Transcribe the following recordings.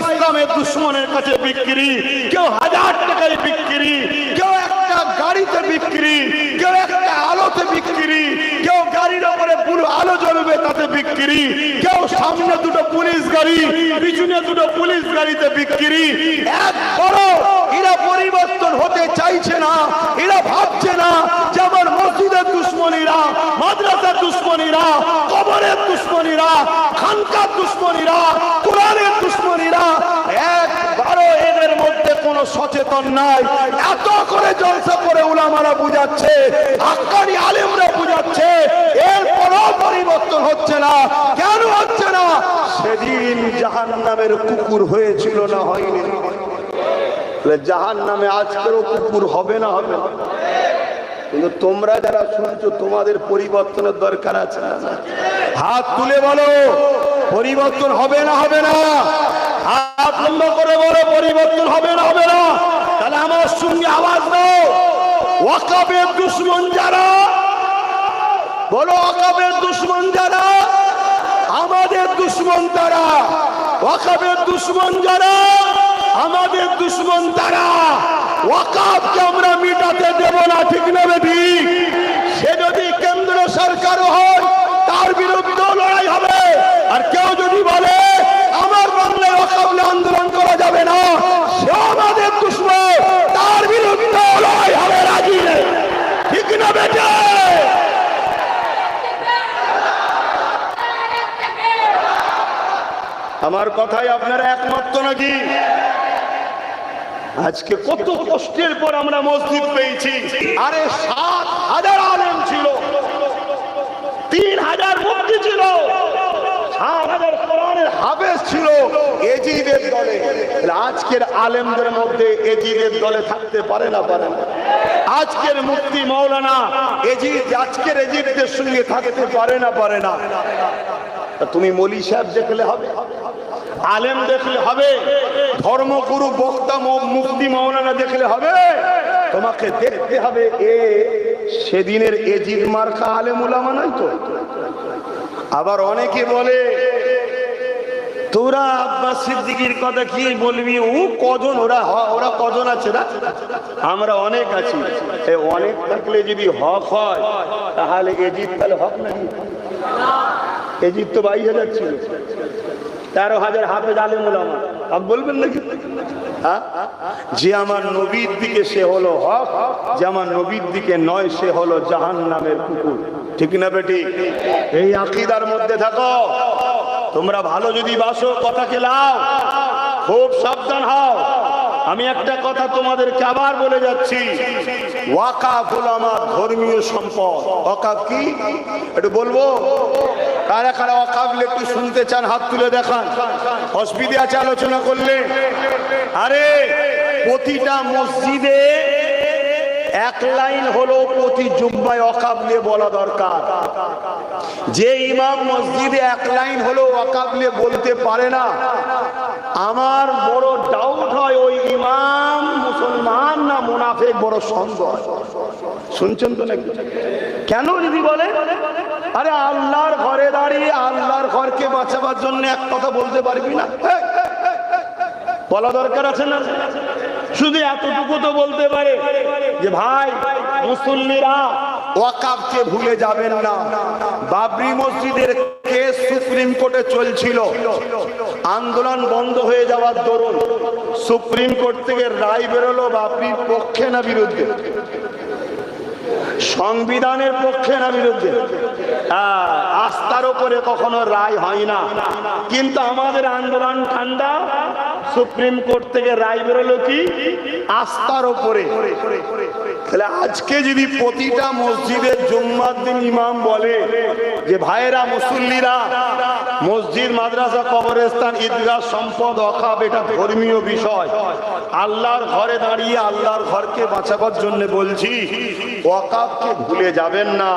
ইসলামের দুশ্মনের কাছে বিক্রি, কেউ হাজার টাকায় বিক্রি, কেউ একটা গাড়িতে বিক্রি, কেউ একটা আলোতে বিক্রি, কেউ গাড়ির ওপরে পুরো আলো জ্বলবে তাতে বিক্রি, কেউ সামনে দুটো পুলিশ গাড়ি, পিছনে দুটো পুলিশ গাড়িতে বিক্রি। এক বড় এরা পরিবর্তন হতে চাইছে না, এরা ভাবছে না, যেমন মসজিদের দুশ্মনীরা, মাদ্রাসার দুশ্মনীরা, কবরের দুশ্মনীরা, খানকার দুশ্মনীরা কোরআনের দুশ্মনীরা একবারও এদের মধ্যে কোনো সচেতন নাই। এত করে জলসা করে উলামারা বুঝাচ্ছে হাক্কানি আলেমরা বুঝাচ্ছে, এরপরও পরিবর্তন হচ্ছে না। কেন হচ্ছে না? সেদিন জাহান নামের কুকুর হয়েছিল না হয়নি। জাহান নামে আজকেরও কুকুর হবে না হবে কিন্তু তোমরা যারা শুনছো, তোমাদের পরিবর্তনের দরকার আছে? হাত তুলে বলো, পরিবর্তন হবে না হবে না। হাত বন্ধ করে বলো, পরিবর্তন হবে না হবে না। তাহলে আমার সঙ্গে আওয়াজ দাও। ওয়াকাবের দুশ্মন যারা, বলো, ওয়াকাবের দুশ্মন যারা, আমাদের দুশ্মন তারা। ওয়াকাবের দুশ্মন যারা, আমাদের দুশ্মন তারা। ওয়াকাবকে আমরা মিটাতে দেব না, ঠিক না ঠিক সে যদি কেন্দ্র সরকার হয়, তার বিরুদ্ধেও লড়াই হবে আর কেউ যদি বলে আমার বাংলায় ওয়াকাবলে আন্দোলন করা যাবে না সে আমাদের দুশ্মন তার বিরুদ্ধে লড়াই হবে রাজি নেই ঠিক না বেটে আমার কথাই আপনারা একমত নাকি? আজকে কত কষ্টের পর আমরা মসজিদ পেয়েছি। আরে সাত হাজার আলেম ছিল। তিন হাজার মুক্তি ছিল। সাত হাজার হাফেজ ছিল দলে। আজকের আলেমদের মধ্যে এজিদের দলে থাকতে পারে না পারে না? আজকের মুক্তি মৌলানা এজিদ, আজকের এজিদদের সঙ্গে থাকতে পারে না পারে না। তুমি মলি সাহেব দেখলে হবে, আলেম দেখলে হবে, ধর্মগুরু বক্তা মুক্তি মৌলানা দেখলে হবে। তোমাকে দেখতে হবে এ, সেদিনের এজিদ মার্কা আলেম উলামা নাই তো। আবার অনেকে বলে তোরা আব্বাস সিদ্দিকির কথা কি বলবি? ও কজন ওরা? ওরা কজন আছে না? আমরা অনেক আছি। অনেক থাকলে যদি হক হয়, তাহলে এজিদ তাহলে হক নাকি? এজিদ তো বাইশ হাজার ছিল। তেরো হাজার হাফেজ আলেমুল আমার হক বলবেন নাকি? হ্যাঁ? যে আমার নবীর দিকে সে হলো হক, যে আমার নবীর দিকে নয়, সে হলো জাহান নামের কুকুর। ঠিক না বেটি? এই আকিদার মধ্যে থাকো। তোমরা ভালো যদি বাসো, কথাকে লাও। খুব সাবধান হও। আমি একটা কথা তোমাদেরকে আবার বলে যাচ্ছি। ওয়াকাফ হলো আমার ধর্মীয় সম্পদ। ওয়াকাফ কি? একটু বলব? কারা কারা ওয়াকাফ একটু শুনতে চান, হাত তুলে দেখান। অসুবিধে আছে, আলোচনা করলে। আরে, প্রতিটা মসজিদে এক লাইন হলো প্রতি জুম্মায় অকাবলে বলা দরকার। যে ইমাম মসজিদে এক লাইন হলো অকাবলে বলতে পারে না। আমার বড় ডাউট হয় ওই ইমাম মুসলমান না মুনাফেক বড় সন্দেহ। শুনছেন তো নাকি? কেন যদি বলে? আরে আল্লাহর ঘরে দাঁড়িয়ে আল্লাহর ঘরকে বাঁচাবার জন্য এক কথা বলতে পারবি না? বলা দরকার আছে না? শুধু এতটুকু তো বলতে পারে যে ভাই, মুসল্লিরা ওয়াকাবকে ভুলে যাবেন না। বাবরি মসজিদের কেস সুপ্রিম কোর্টে চলছিল। আন্দোলন বন্ধ হয়ে যাওয়ার দরুন সুপ্রিম কোর্ট থেকে রায় বেরোলো বাবরির পক্ষে না বিরুদ্ধে? সংবিধানের পক্ষে না বিরুদ্ধে? আস্থার উপরে কখনো রায় হয় না। কিন্তু আমাদের আন্দোলন ঠান্ডা, সুপ্রিম কোর্ট থেকে রায় বেরোলো কি? আস্থার উপরে। আজকে যদি প্রতিটা মসজিদের জুম্মার দিন ইমাম বলে যে, ভাইয়েরা মুসল্লিরা, মসজিদ, মাদ্রাসা, কবরস্থান, ঈদগাহ সম্পদ অখাব এটা ধর্মীয় বিষয়। আল্লাহর ঘরে দাঁড়িয়ে আল্লাহর ঘরকে বাঁচাবার জন্য বলছি ওয়াকাবকে ভুলে যাবেন না।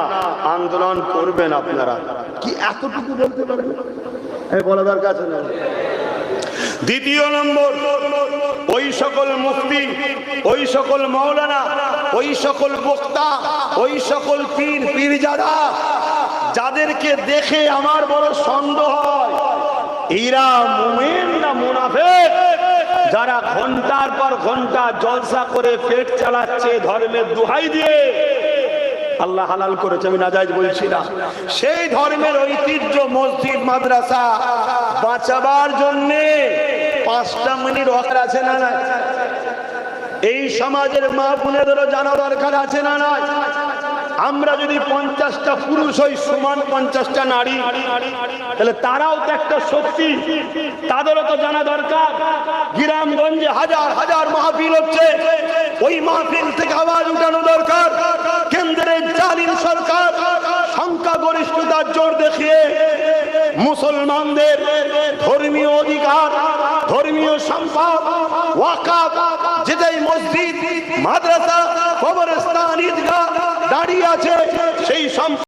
আন্দোলন করবেন আপনারা। কি এতটুকু বলতে পারবেন? বলা দরকার আছে না? দ্বিতীয় নম্বর, ওই সকল মুফতি, ওই সকল মৌলানা ওই সকল বক্তা, ওই সকল পীর, পীরজাদা, যাদেরকে দেখে আমার বড় সন্দেহ হয় এরা মুমিন না মুনাফেক? যারা ঘণ্টার পর ঘণ্টা জলসা করে পেট চালাচ্ছে, ধর্মের দুহাই দিয়ে। আল্লাহ হালাল করেছে, আমি নাজাইজ বলছি না। সেই ধর্মের ঐতিহ্য, মসজিদ, মাদ্রাসা, বাঁচাবার জন্য পাঁচটা মিনিট অকার আছে না না এই সমাজের মা বোনেদেরও জানা দরকার আছে না নয় আমরা যদি পঞ্চাশটা পুরুষ হই, সমান পঞ্চাশটা নারী, তাহলে তারাও তো একটা শক্তি, তাদেরও তো জানা দরকার। গ্রামগঞ্জে হাজার হাজার মাহফিল হচ্ছে, ওই মাহফিল থেকে আওয়াজ উঠানো দরকার। কেন্দ্রের জালিম সরকার সংখ্যা গরিষ্ঠতার জোর দেখিয়ে মুসলমানদের ধর্মীয় অধিকার, ধর্মীয় সম্পদ ওয়াকাফ যেটাই মসজিদ, মাদ্রাসা, কবরস্থান, ঈদগাহ দাঁড়িয়ে আছে সেই